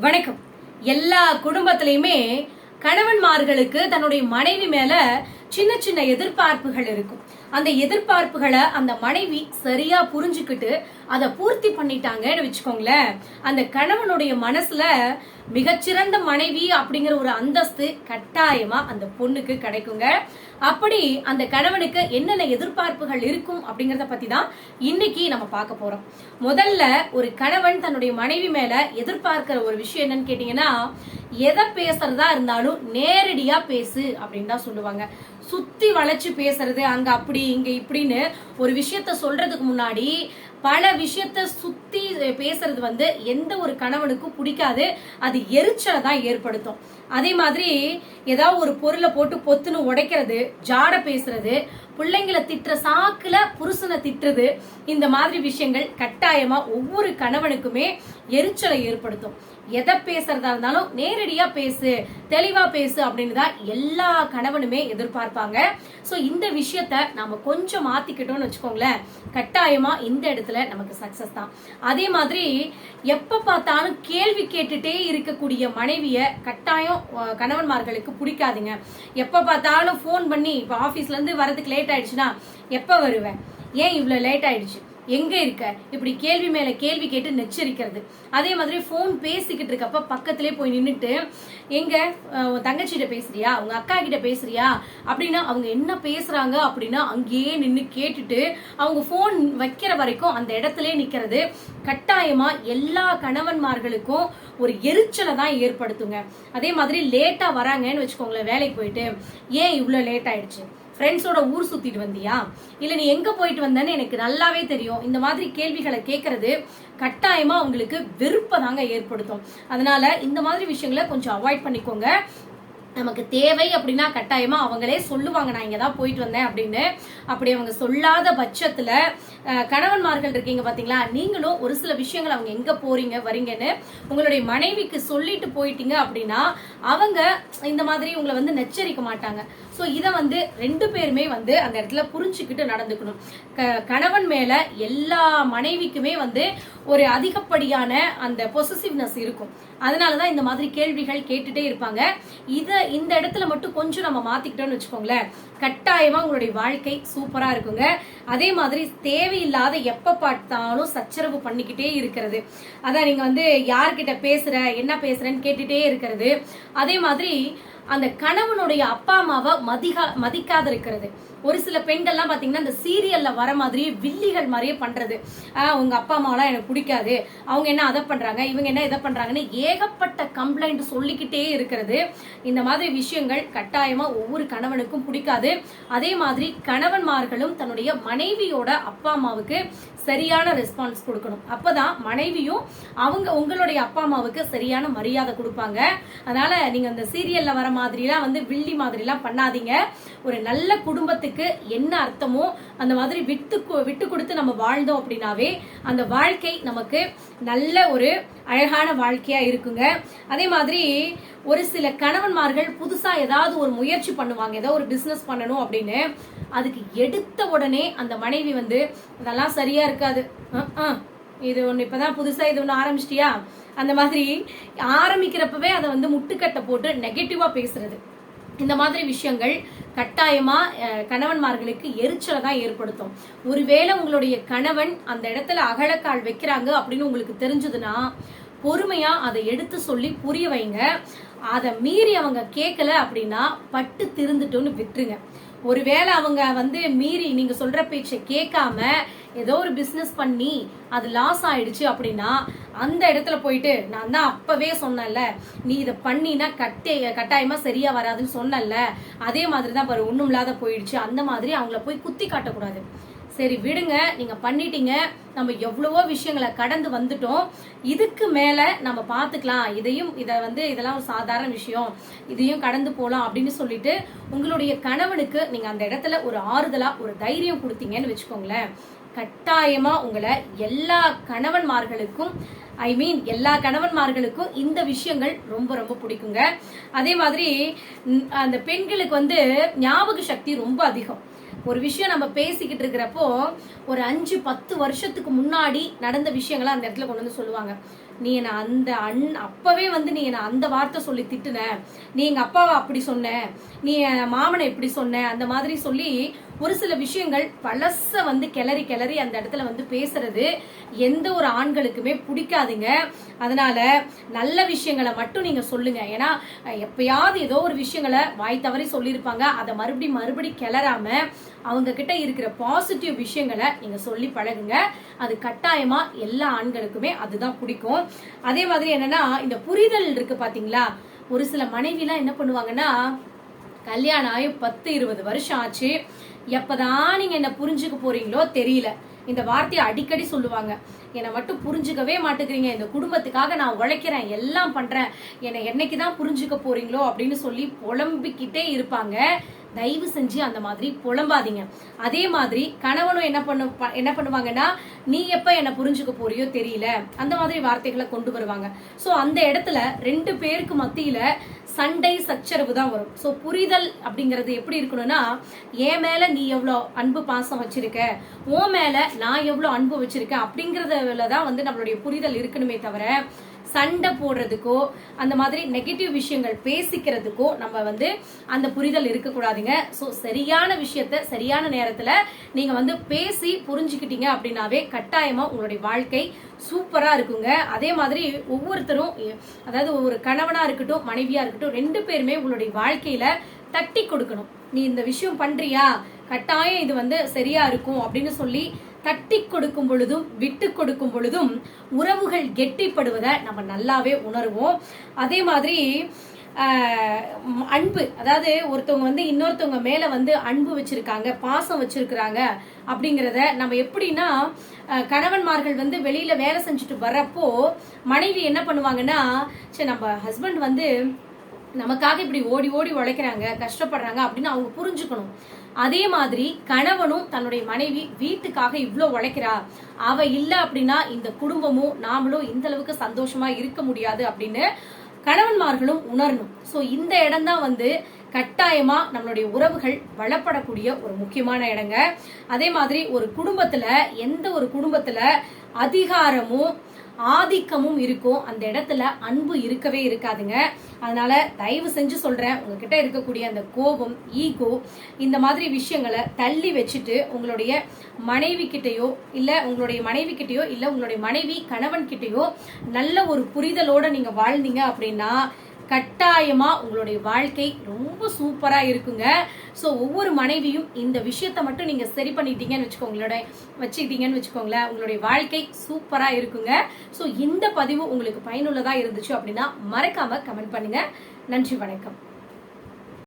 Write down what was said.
வணக்கம். எல்லா குடும்பத்திலையுமே கணவன்மார்களுக்கு தன்னுடைய மனைவி மேல சின்ன சின்ன எதிர்பார்ப்புகள் இருக்கும். அந்த எதிர்பார்ப்புகளை அந்த மனைவி சரியா புரிஞ்சுக்கிட்டு அதை பூர்த்தி பண்ணிட்டாங்கன்னு வச்சுக்கோங்களேன். அந்த கணவனுடைய மனசுல மிகச்சிறந்த மனைவி அப்படிங்கிற ஒரு அந்தஸ்து கட்டாயமா அந்த பொண்ணுக்கு கிடைக்குங்க. அப்படி அந்த கணவனுக்கு என்னென்ன எதிர்பார்ப்புகள் இருக்கும் அப்படிங்கறத பத்தி தான் இன்னைக்கு நம்ம பார்க்க போறோம். முதல்ல ஒரு கணவன் தன்னுடைய மனைவி மேல எதிர்பார்க்கிற ஒரு விஷயம் என்னன்னு கேட்டீங்கன்னா எதை பேசுறதா இருந்தாலும் நேரடியா பேசு அப்படின்னு தான் சொல்லுவாங்க. சுத்தி வளைச்சு பேசுறது அங்க அப்படி இங்க இப்படின்னு ஒரு விஷயத்த சொல்றதுக்கு முன்னாடி பல விஷயத்த சுத்தி பேசுறது வந்து எந்த ஒரு கணவனுக்கும் பிடிக்காது. அது எரிச்சலை தான் ஏற்படுத்தும். அதே மாதிரி ஏதாவது ஒரு பொருளை போட்டு பொத்துன்னு உடைக்கிறது ஜாட பேசுறது பிள்ளைங்களை திட்டுற சாக்குல புருஷனை திட்டுறது இந்த மாதிரி விஷயங்கள் கட்டாயமா ஒவ்வொரு கணவனுக்குமே எரிச்சலை ஏற்படுத்தும். எதை பேசுறதா இருந்தாலும் நேரடியா பேசு தெளிவா பேசு அப்படின்னு தான் எல்லா கணவனுமே எதிர்பார்ப்பாங்க. சோ இந்த விஷயத்த நாம கொஞ்சம் மாத்திக்கிட்டோம்னு வச்சுக்கோங்களேன். கட்டாயமா இந்த இடத்துல நமக்கு சக்சஸ் தான். அதே மாதிரி எப்ப பார்த்தாலும் கேள்வி கேட்டுட்டே இருக்கக்கூடிய மனைவிய கட்டாயம் கணவன்மார்களுக்கு பிடிக்காதுங்க. எப்ப பார்த்தாலும் ஃபோன் பண்ணி இப்ப ஆபீஸ்ல இருந்து வரதுக்கு லேட் ஆயிடுச்சுன்னா எப்ப வருவேன் ஏன் இவ்வளவு லேட் ஆயிடுச்சு? எங்க இருக்க? இப்படி கேள்வி மேல கேள்வி கேட்டு நெச்சரிக்கிறது. அதே மாதிரி ஃபோன் பேசிக்கிட்டு இருக்கப்ப பக்கத்திலே போய் நின்றுட்டு எங்க? தங்கச்சிகிட்ட தங்கச்சிட்ட பேசுறியா? உங்க அக்கா கிட்ட பேசுறியா? அப்படின்னா அவங்க என்ன பேசுறாங்க அப்படின்னா அங்கேயே நின்று கேட்டுட்டு அவங்க ஃபோன் வைக்கிற வரைக்கும் அந்த இடத்துல நிக்கிறது. கட்டாயமா எல்லா கணவன்மார்களுக்கும் ஒரு எரிச்சலை தான் ஏற்படுத்துங்க. அதே மாதிரி லேட்டா வராங்கன்னு வச்சுக்கோங்களேன் வேலைக்கு போயிட்டு. ஏன் இவ்வளவு லேட் ஆயிடுச்சு? ஃப்ரெண்ட்ஸோட ஊர் சுத்திட்டு வந்தியா? இல்ல நீ எங்க போயிட்டு வந்தேன்னு எனக்கு நல்லாவே தெரியும். இந்த மாதிரி கேள்விகளை கேட்கறது கட்டாயமா உங்களுக்கு வெறுப்பை தாங்க ஏற்படுத்தும். அதனால இந்த மாதிரி விஷயங்களை கொஞ்சம் அவாய்ட் பண்ணிக்கோங்க. நமக்கு தேவை அப்படின்னா கட்டாயமா அவங்களே சொல்லுவாங்க நான் இங்க தான் போயிட்டு வந்தேன் அப்படின்னு. அப்படி அவங்க சொல்லாத பட்சத்துல கணவன்மார்கள் இருக்கீங்க பாத்தீங்களா? நீங்களும் ஒரு சில விஷயங்கள் அவங்க எங்க போறீங்க வரீங்கன்னு உங்களுடைய மனைவிக்கு சொல்லிட்டு போயிட்டீங்க அப்படின்னா அவங்க இந்த மாதிரி உங்களை வந்து நெச்சரிக்க மாட்டாங்க. சோ இத வந்து ரெண்டு பேருமே வந்து அந்த இடத்துல புரிஞ்சுக்கிட்டு நடந்துக்கணும். க- கணவன் மேல எல்லா மனைவிக்குமே வந்து ஒரு அதிகப்படியான அந்த பொசசிவ்னஸ் இருக்கும். அதனால தான் இந்த மாதிரி கேள்விகள் கேட்டுட்டே இருப்பாங்க. இதை இந்த இடத்துல மட்டும் கொஞ்சம் நம்ம மாத்திக்கிட்டோம்னு வச்சுக்கோங்களேன். கட்டாயமா உங்களுடைய வாழ்க்கை சூப்பரா இருக்குங்க. அதே மாதிரி தேவையில்லாத எப்ப பார்த்தாலும் சச்சரவு பண்ணிக்கிட்டே இருக்கிறது. அதான் நீங்க வந்து யார்கிட்ட பேசுற என்ன பேசுறேன்னு கேட்டுட்டே இருக்கிறது. அதே மாதிரி அந்த கணவனுடைய அப்பா அம்மாவை மதிகா மதிக்காத இருக்கிறது ஒரு சில பெண்கள்லாம் பார்த்தீங்கன்னா இந்த சீரியல்ல வர மாதிரியே வில்லிகள் மாதிரியே பண்றது. ஆஹ் உங்க அப்பா அம்மாவெல்லாம் எனக்கு பிடிக்காது. அவங்க என்ன அதை பண்றாங்க? இவங்க என்ன இதை பண்றாங்கன்னு ஏகப்பட்ட கம்ப்ளைண்ட் சொல்லிக்கிட்டே இருக்கிறது. இந்த மாதிரி விஷயங்கள் கட்டாயமா ஒவ்வொரு கணவனுக்கும் பிடிக்காது. அதே மாதிரி கணவன்மார்களும் தன்னுடைய மனைவியோட அப்பா அம்மாவுக்கு சரியான ரெஸ்பான்ஸ் கொடுக்கணும். அப்பதான் மனைவியும் அவங்க உங்களுடைய அப்பா அம்மாவுக்கு சரியான மரியாதை கொடுப்பாங்க. அதனால நீங்க அந்த சீரியல்ல வர மாதிரிலாம் வந்து வில்லி மாதிரிலாம் பண்ணாதீங்க. ஒரு நல்ல குடும்பத்துக்கு என்ன அர்த்தமோ அந்த மாதிரி விட்டு விட்டு கொடுத்து நம்ம வாழ்ந்தோம் அப்படின்னாவே அந்த வாழ்க்கை நமக்கு நல்ல ஒரு அழகான வாழ்க்கையா இருக்குங்க. அதே மாதிரி ஒரு சில கணவன்மார்கள் புதுசா ஏதாவது ஒரு முயற்சி பண்ணுவாங்க. ஏதோ ஒரு பிசினஸ் பண்ணணும் அப்படின்னு. அதுக்கு எடுத்த உடனே அந்த மனைவி வந்து அதெல்லாம் சரியா இருக்காது. இது ஒன்று இப்போ தான் புதுசாக இது ஒன்று ஆரம்பிச்சிட்டியா? அந்த மாதிரி ஆரம்பிக்கிறப்பவே அதை வந்து முட்டுக்கட்டை போட்டு நெகட்டிவாக பேசுறது. இந்த மாதிரி விஷயங்கள் கட்டாயமா கணவன்மார்களுக்கு எரிச்சலை தான் ஏற்படுத்தும். ஒருவேளை உங்களுடைய கணவன் அந்த இடத்துல அகலக்கால் வைக்கிறாங்க அப்படின்னு உங்களுக்கு தெரிஞ்சதுன்னா பொறுமையா அதை எடுத்து சொல்லி புரிய வைங்க. அதை மீறி அவங்க கேட்கல அப்படின்னா பட்டு திருந்துட்டோன்னு விட்டுருங்க. ஒருவேளை அவங்க வந்து மீறி நீங்க சொல்ற பேச்சை கேட்காம ஏதோ ஒரு பிஸ்னஸ் பண்ணி அது லாஸ் ஆயிடுச்சு அப்படின்னா அந்த இடத்துல போயிட்டு நான் தான் அப்பவே சொன்னேன்ல நீ இதை பண்ணினா கட்டே கட்டாயமா சரியா வராதுன்னு சொன்னேன்ல அதே மாதிரி தான் பாரு ஒண்ணும் இல்லாத போயிடுச்சு. அந்த மாதிரி அவங்கள போய் குத்தி காட்டக்கூடாது. சரி விடுங்க நீங்க பண்ணிட்டீங்க நம்ம எவ்வளவோ விஷயங்களை கடந்து வந்துட்டோம். இதுக்கு மேல நம்ம பாத்துக்கலாம் இதையும் இதை வந்து இதெல்லாம் ஒரு சாதாரண விஷயம். இதையும் கடந்து போலாம் அப்படின்னு சொல்லிட்டு உங்களுடைய கணவனுக்கு நீங்க அந்த இடத்துல ஒரு ஆறுதலா ஒரு தைரியம் கொடுத்தீங்கன்னு வச்சுக்கோங்களேன். கட்டாயமா உங்களை எல்லா கணவன்மார்களுக்கும் ஐ மீன் எல்லா கணவன்மார்களுக்கும் இந்த விஷயங்கள் ரொம்ப ரொம்ப பிடிக்குங்க. அதே மாதிரி அந்த பெண்களுக்கு வந்து ஞாபக சக்தி ரொம்ப அதிகம். ஒரு விஷயம் நம்ம பேசிக்கிட்டு இருக்கிறப்போ ஒரு அஞ்சு பத்து வருஷத்துக்கு முன்னாடி நடந்த விஷயங்களை அந்த இடத்துல கொண்டு வந்து சொல்லுவாங்க. நீ என்னை அந்த அண் அப்பவே வந்து நீ என்ன அந்த வார்த்தை சொல்லி திட்டுன. நீ எங்க அப்பாவை அப்படி சொன்ன. நீ என் மாமனை இப்படி சொன்ன. அந்த மாதிரி சொல்லி ஒரு சில விஷயங்கள் பழச வந்து கிளறி கிளறி அந்த இடத்துல வந்து பேசுறது எந்த ஒரு ஆண்களுக்குமே பிடிக்காதுங்க. அதனால நல்ல விஷயங்களை மட்டும் நீங்க சொல்லுங்க. ஏன்னா எப்பயாவது ஏதோ ஒரு விஷயங்களை வாய் தவறி சொல்லியிருப்பாங்க. அதை மறுபடி மறுபடி கிளறாம அவங்க கிட்ட இருக்கிற பாசிட்டிவ் விஷயங்களை நீங்க சொல்லி பழகுங்க. அது கட்டாயமா எல்லா ஆண்களுக்குமே அதுதான் பிடிக்கும். அதே மாதிரி என்னன்னா இந்த புரிதல் இருக்கு பாத்தீங்களா? ஒரு சில மனைவிலாம் என்ன பண்ணுவாங்கன்னா கல்யாணம் ஆகி பத்து இருபது வருஷம் ஆச்சு. எப்பதான் நீங்க என்ன புரிஞ்சுக்க போறீங்களோ தெரியல. இந்த வார்த்தையை அடிக்கடி சொல்லுவாங்க. என்னை மட்டும் புரிஞ்சுக்கவே மாட்டேங்கிறீங்க. இந்த குடும்பத்துக்காக நான் உழைக்கிறேன் எல்லாம் பண்றேன். என்னை என்னைக்கு தான் புரிஞ்சுக்க போறீங்களோ அப்படின்னு சொல்லி புலம்பிக்கிட்டே இருப்பாங்க. தயவு செஞ்சு அந்த மாதிரி புலம்பாதீங்க. அதே மாதிரி கணவனும் என்ன பண்ணு ப- என்ன பண்ணுவாங்கன்னா நீ எப்ப என்ன புரிஞ்சுக்க போறியோ தெரியல. அந்த மாதிரி வார்த்தைகளை கொண்டு வருவாங்க. ஸோ அந்த இடத்துல ரெண்டு பேருக்கு மத்தியில சண்டை சச்சரவு தான் வரும். ஸோ புரிதல் அப்படிங்கிறது எப்படி இருக்கணும்னா என் மேல நீ எவ்வளோ அன்பு பாசம் வச்சிருக்க உன் மேல நான் எவ்வளோ அன்பு வச்சிருக்கேன் அப்படிங்கறதுல தான் வந்து நம்மளுடைய புரிதல் இருக்கணுமே தவிர சண்டை போடுறதுக்கோ அந்த மாதிரி நெகட்டிவ் விஷயங்கள் பேசிக்கிறதுக்கோ நம்ம வந்து அந்த புரிதல் இருக்கக்கூடாதுங்க. ஸோ சரியான விஷயத்த சரியான நேரத்தில் நீங்கள் வந்து பேசி புரிஞ்சுக்கிட்டீங்க அப்படின்னாவே கட்டாயமாக உங்களுடைய வாழ்க்கை சூப்பராக இருக்குங்க. அதே மாதிரி ஒவ்வொருத்தரும் அதாவது ஒரு கணவனாக இருக்கட்டும் மனைவியாக இருக்கட்டும் ரெண்டு பேருமே உங்களுடைய வாழ்க்கையில் தட்டி கொடுக்கணும். நீ இந்த விஷயம் பண்ணுறியா கட்டாயம் இது வந்து சரியாக இருக்கும் அப்படின்னு சொல்லி தட்டி கொடுக்கும் பொழுதும் விட்டு கொடுக்கும் பொழுதும் உறவுகள் கெட்டிப்படுவதை நம்ம நல்லாவே உணர்வோம். அதே மாதிரி அன்பு. அதாவது ஒருத்தவங்க வந்து இன்னொருத்தவங்க மேல வந்து அன்பு வச்சிருக்காங்க பாசம் வச்சிருக்கிறாங்க அப்படிங்கிறத நம்ம எப்படின்னா கணவன்மார்கள் வந்து வெளியில வேலை செஞ்சுட்டு வர்றப்போ மனைவி என்ன பண்ணுவாங்கன்னா சரி நம்ம ஹஸ்பண்ட் வந்து நமக்காக இப்படி ஓடி ஓடி உழைக்கிறாங்க கஷ்டப்படுறாங்க அப்படின்னு அவங்க புரிஞ்சுக்கணும். அதே மாதிரி கணவனும் தன்னுடைய மனைவி வீட்டுக்காக இவ்வளோ உழைக்கிறா. அவ இல்ல அப்படின்னா இந்த குடும்பமும் நாமளும் இந்த அளவுக்கு சந்தோஷமா இருக்க முடியாது அப்படின்னு கணவன்மார்களும் உணரணும். சோ இந்த இடம் தான் வந்து கட்டாயமா நம்மளுடைய உறவுகள் வளப்படக்கூடிய ஒரு முக்கியமான இடங்க. அதே மாதிரி ஒரு குடும்பத்துல எந்த ஒரு குடும்பத்துல அதிகாரமும் ஆதிக்கமும் இருக்கும். அந்த இடத்துல அன்பு இருக்கவே இருக்காதுங்க. அதனால தயவு செஞ்சு சொல்றேன் உங்ககிட்ட இருக்கக்கூடிய அந்த கோபம் ஈகோ இந்த மாதிரி விஷயங்களை தள்ளி வச்சுட்டு உங்களுடைய மனைவி கிட்டயோ இல்ல உங்களுடைய மனைவி கிட்டயோ இல்ல உங்களுடைய மனைவி கணவன் கிட்டயோ நல்ல ஒரு புரிதலோட நீங்க வாழ்ந்தீங்க அப்படின்னா கட்டாயமா உங்களுடைய வாழ்க்கை ரொம்ப சூப்பரா இருக்குங்க. ஸோ ஒவ்வொரு மனைவியும் இந்த விஷயத்த மட்டும் நீங்க சரி பண்ணிட்டீங்கன்னு வச்சுக்கோங்களோட வச்சுக்கிட்டீங்கன்னு வச்சுக்கோங்களேன். உங்களுடைய வாழ்க்கை சூப்பரா இருக்குங்க. ஸோ இந்த பதிவு உங்களுக்கு பயனுள்ளதா இருந்துச்சு அப்படின்னா மறக்காம கமெண்ட் பண்ணுங்க. நன்றி வணக்கம்.